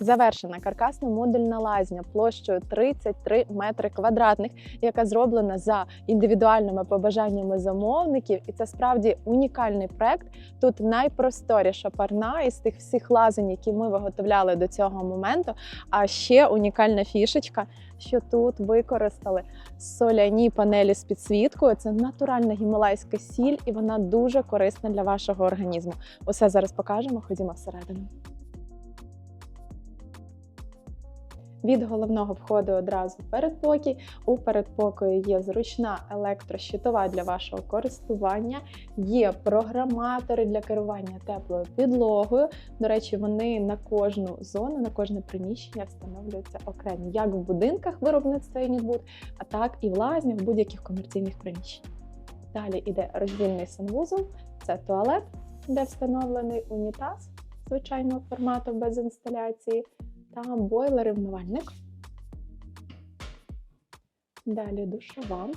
Завершена каркасна модульна лазня площею 33 метри квадратних, яка зроблена за індивідуальними побажаннями замовників, і це справді унікальний проект. Тут найпросторіша парна із тих всіх лазень, які ми виготовляли до цього моменту. А ще унікальна фішечка, що тут використали соляні панелі з підсвіткою. Це натуральна гімалайська сіль, і вона дуже корисна для вашого організму. Усе зараз покажемо. Ходімо всередину. Від головного входу одразу передпокій. У передпокої є зручна електрощитова для вашого користування, є програматори для керування теплою підлогою. До речі, вони на кожну зону, на кожне приміщення встановлюються окремі, як в будинках виробництва Юнітбуд, а так і в лазнях в будь-яких комерційних приміщеннях. Далі йде роздільний санвузол, це туалет, де встановлений унітаз звичайного формату без інсталяції та бойлер-рівнувальник. Далі душова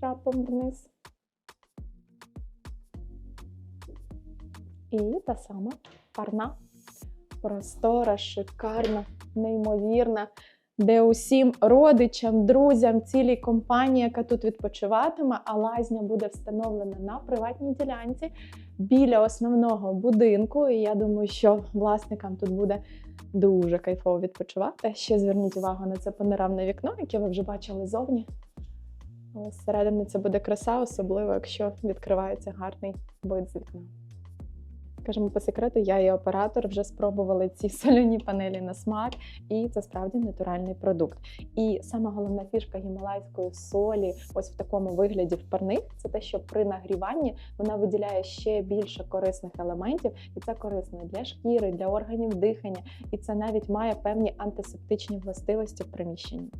трапом вниз. І та сама парна, простора, шикарна, неймовірна, де усім родичам, друзям, цілій компанії, яка тут відпочиватиме, а лазня буде встановлена на приватній ділянці біля основного будинку. І я думаю, що власникам тут буде дуже кайфово відпочивати. Ще зверніть увагу на це панорамне вікно, яке ви вже бачили зовні. Але зсередини це буде краса, особливо якщо відкривається гарний вид з вікна. Скажімо по секрету, я і оператор вже спробували ці соляні панелі на смак, і це справді натуральний продукт. І сама головна фішка гімалайської солі, ось в такому вигляді в парних, це те, що при нагріванні вона виділяє ще більше корисних елементів, і це корисно для шкіри, для органів дихання, і це навіть має певні антисептичні властивості в приміщенні.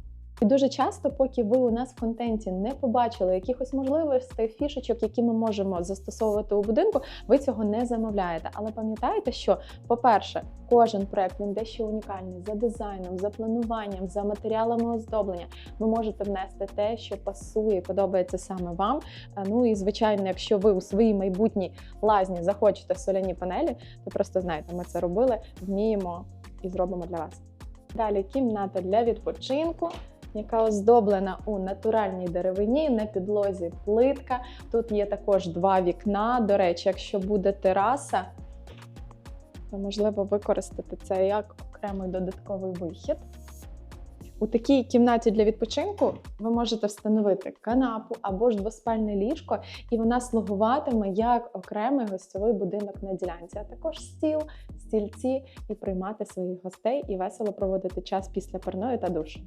І дуже часто, поки ви у нас в контенті не побачили якихось можливостей, фішечок, які ми можемо застосовувати у будинку, ви цього не замовляєте. Але пам'ятайте, що, по-перше, кожен проект він дещо унікальний за дизайном, за плануванням, за матеріалами оздоблення. Ви можете внести те, що пасує подобається саме вам. Е, Ну і звичайно, якщо ви у своїй майбутній лазні захочете соляні панелі, то просто знаєте, ми це робили, вміємо і зробимо для вас. Далі кімната для відпочинку яка оздоблена у натуральній деревині на підлозі плитка. Тут є також два вікна. До речі, якщо буде тераса, то можливо використати це як окремий додатковий вихід. У такій кімнаті для відпочинку ви можете встановити канапу або ж двоспальне ліжко, і вона слугуватиме як окремий гостьовий будинок на ділянці, а також стіл, стільці і приймати своїх гостей і весело проводити час після парної та душу.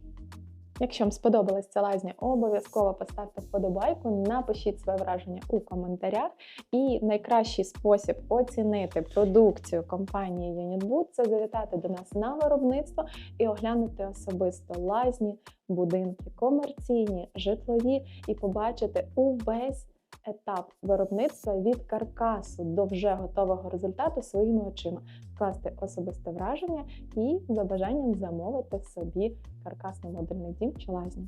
Якщо вам сподобалась ця лазня, обов'язково поставте вподобайку, напишіть своє враження у коментарях. І найкращий спосіб оцінити продукцію компанії Unitboot – це завітати до нас на виробництво і оглянути особисто лазні, будинки, комерційні, житлові і побачити увесь етап виробництва від каркасу до вже готового результату своїми очима, вкласти особисте враження і за бажанням замовити собі каркасно-модульний дім чи лазню.